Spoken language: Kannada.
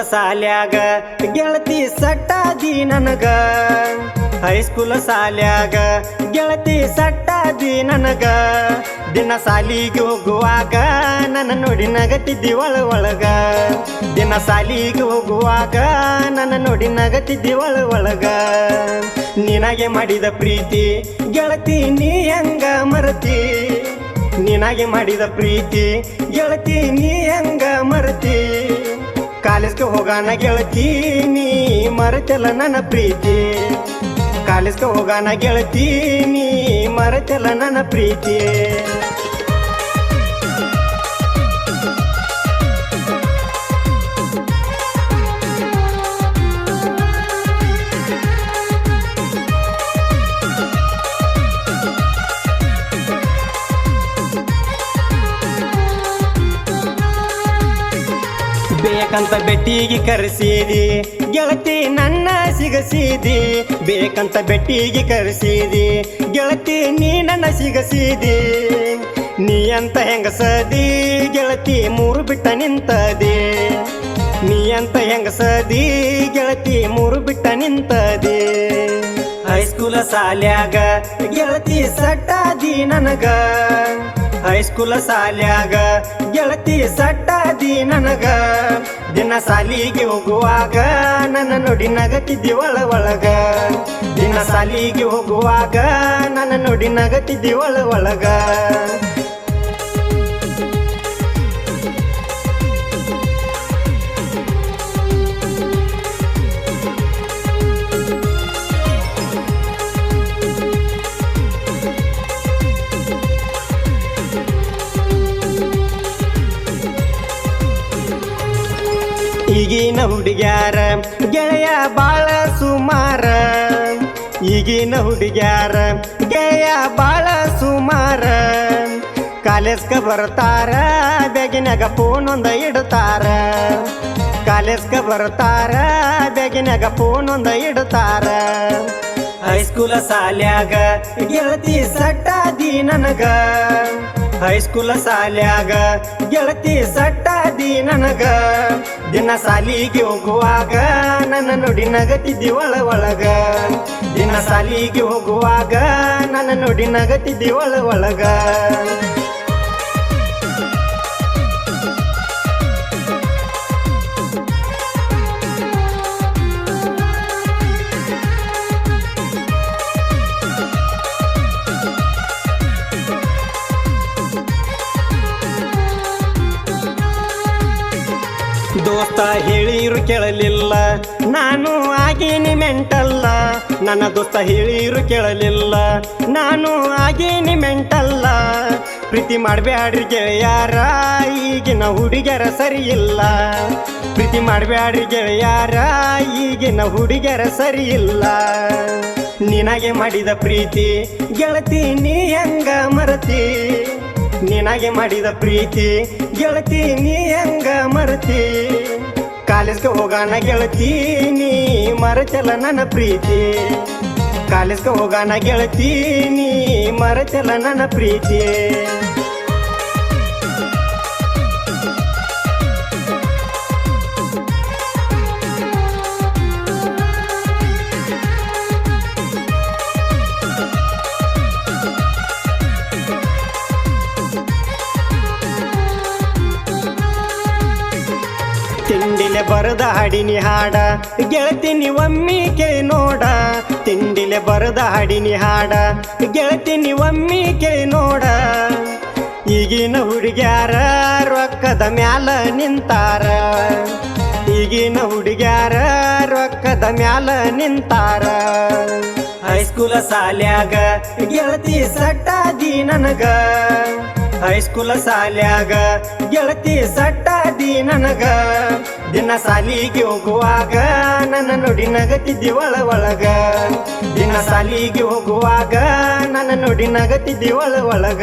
ಸಾಲ್ಯಾಗ, ಗೆಳತಿ ಸಟ್ಟಾದಿ ನನಗ. ಹೈಸ್ಕೂಲ್ ಸಾಲ್ಯಾಗ, ಗೆಳತಿ ಸಟ್ಟಾದಿ ನನಗ. ದಿನ ಸಾಲಿಗೆ ಹೋಗುವಾಗ ನನ್ನ ನೋಡಿ ನಗತಿದ್ದಿ ಒಳ ಒಳಗ. ದಿನ ಸಾಲಿಗೆ ಹೋಗುವಾಗ ನನ್ನ ನೋಡಿ ನಗತಿದ್ದಿ ಒಳ ಒಳಗ. ನಿನಗೆ ಮಾಡಿದ ಪ್ರೀತಿ, ಗೆಳತಿ ನೀ ಹೆಂಗ ಮರತಿ? ನಿನಗೆ ಮಾಡಿದ ಪ್ರೀತಿ, ಗೆಳತಿ ನೀ ಹೆಂಗ ಮರತಿ? ಕಾಲೇಜ್ಗೆ ಹೋಗಾನ ಗೆಳತಿ ನೀ ಮರೆತಲ್ಲ ನನ್ನ ಪ್ರೀತಿ. ಕಾಲೇಜ್ಗೆ ಹೋಗಾನ ಗೆಳತಿ ನೀ ಮರೆತಲ್ಲ ನನ್ನ ಪ್ರೀತಿ. ಬೇಕಂತ ಬೆಟ್ಟಿಗೆ ಕರೆಸಿದಿ. ಗೆಳತಿ ನನ್ನ ಸಿಗಸಿದಿ. ಬೇಕಂತ ಬೆಟ್ಟಿಗೆ ಕರೆಸಿದಿ. ಗೆಳತಿ ನೀ ನನ್ನ ಸಿಗಸಿದಿ. ನೀ ಅಂತ ಹೆಂಗಸದಿ? ಗೆಳತಿ ಮೂರು ಬಿಟ್ಟ ನಿಂತದೆ. ನೀ ಅಂತ ಹೆಂಗಸದಿ? ಗೆಳತಿ ಮೂರು ಬಿಟ್ಟ ನಿಂತದೆ. ಹೈಸ್ಕೂಲ ಸಾಲ್ಯಾಗ ಗೆಳತಿ ಸಟ್ಟಾದಿ ನನಗ. ಹೈಸ್ಕೂಲ ಸಾಲ್ಯಾಗ ಗೆಳತಿ ಸಟ್ಟಾದಿ ನನಗ. ದಿನ ಸಾಲಿಗೆ ಹೋಗುವಾಗ ನನ್ನ ನೋಡಿ ನಗತಿದ್ದಿ ಒಳ ಒಳಗ. ದಿನ ಸಾಲಿಗೆ ಹೋಗುವಾಗ ನನ್ನ ನೋಡಿ ನಗತಿದ್ದಿ ಒಳ ಒಳಗ. ಈಗಿನ ಹುಡುಗ್ಯಾರ, ಗೆಳೆಯ ಬಾಳ ಸುಮಾರ. ಈಗಿನ ಹುಡುಗ್ಯಾರ, ಗೆಳೆಯ ಬಾಳ ಸುಮಾರ. ಕಾಲೇಜ್ಗೆ ಬರ್ತಾರ ಬೆಗಿನಾಗ ಫೋನ್ ಒಂದ ಇಡ್ತಾರ. ಕಾಲೇಜ್ಗೆ ಬರ್ತಾರ ಬೆಗಿನಾಗ ಫೋನ್ ಒಂದ ಇಡ್ತಾರ. ಹೈಸ್ಕೂಲ ಸಾಲ್ಯಾಗ ಗೆಳತಿ ಸಟ್ಟಾದಿ ನನಗ. ಹೈಸ್ಕೂಲ ಸಾಲ್ಯಾಗ ಗೆಳತಿ ಸಟ್ಟಾದಿ ನನಗ. ದಿನ ಸಾಲಿಗೆ ಹೋಗುವಾಗ ನನ್ನ ನುಡಿ ನಗತಿದ್ದಿ ಒಳ ಒಳಗ. ದಿನ ಸಾಲಿಗೆ ಹೋಗುವಾಗ ನನ್ನ ನುಡಿ ನಗತಿದ್ದಿ ಒಳ ಒಳಗ. ದೋಸ್ತ ಹೇಳಿರು ಕೇಳಲಿಲ್ಲ. ನಾನು ಆಗೇನಿ ಮೆಂಟಲ್ಲ. ನನ್ನ ದೋಸ್ತ ಹೇಳಿರು ಕೇಳಲಿಲ್ಲ. ನಾನು ಆಗೇನಿ ಮೆಂಟಲ್ಲ. ಪ್ರೀತಿ ಮಾಡಬೇಡ್ರಿ ಗೆಳೆಯಾರ, ಈಗಿನ ಹುಡುಗರ ಸರಿಯಿಲ್ಲ. ಪ್ರೀತಿ ಮಾಡಬೇಡ್ರಿ ಗೆಳೆಯಾರ, ಈಗಿನ ಹುಡುಗ್ಯಾರ ಸರಿಯಿಲ್ಲ. ನಿನಗೆ ಮಾಡಿದ ಪ್ರೀತಿ ಗೆಳತಿ, ನೀ ಹೆಂಗ ಮರತಿ? ನಿನಗೆ ಮಾಡಿದ ಪ್ರೀತಿ. ಗೆಳತಿ, ನೀ ಹೆಂಗ ಮರತಿ? ಕಾಲೇಜ್ಗೆ ಹೋಗೋಣ ಗೆಳತಿ, ನೀ ಮರತಲ್ಲ ನನ್ನ ಪ್ರೀತಿ. ಕಾಲೇಜ್ಗೆ ಹೋಗೋಣ ಗೆಳತಿ, ನೀ ಮರತಲ್ಲ ನನ್ನ ಪ್ರೀತಿ. ಬರದ ಹಾಡಿನಿ ಹಾಡ. ಗೆಳತಿನಿ ಒಮ್ಮಿ ಕೇಳಿ ನೋಡ. ತಿಂಡಿಲೆ ಬರದ ಹಾಡಿನಿ ಹಾಡ. ಗೆಳತಿನಿ ಒಮ್ಮಿ ಕೇಳಿ ನೋಡ. ಈಗಿನ ಹುಡುಗ್ಯಾರ ರೊಕ್ಕದ ಮ್ಯಾಲ ನಿಂತಾರ. ಈಗಿನ ಹುಡುಗ್ಯಾರ ರೊಕ್ಕದ ಮ್ಯಾಲ ನಿಂತಾರ. ಹೈಸ್ಕೂಲ ಸಾಲ್ಯಾಗ ಗೆಳತಿ ಸಟ್ಟಾದಿ ನನಗ. ಹೈಸ್ಕೂಲ ಸಾಲ್ಯಾಗ ಗೆಳತಿ ಸಟ್ಟಾದಿ ನನಗ. ದಿನ ಸಾಲಿಗೆ ಹೋಗುವಾಗ ನನ್ನ ನೋಡಿ ನಗತಿದ್ದಿ ಒಳ ಒಳಗ. ದಿನ ಸಾಲಿಗೆ ಹೋಗುವಾಗ ನನ್ನ ನೋಡಿ ನಗತಿದ್ದಿ ಒಳ ಒಳಗ.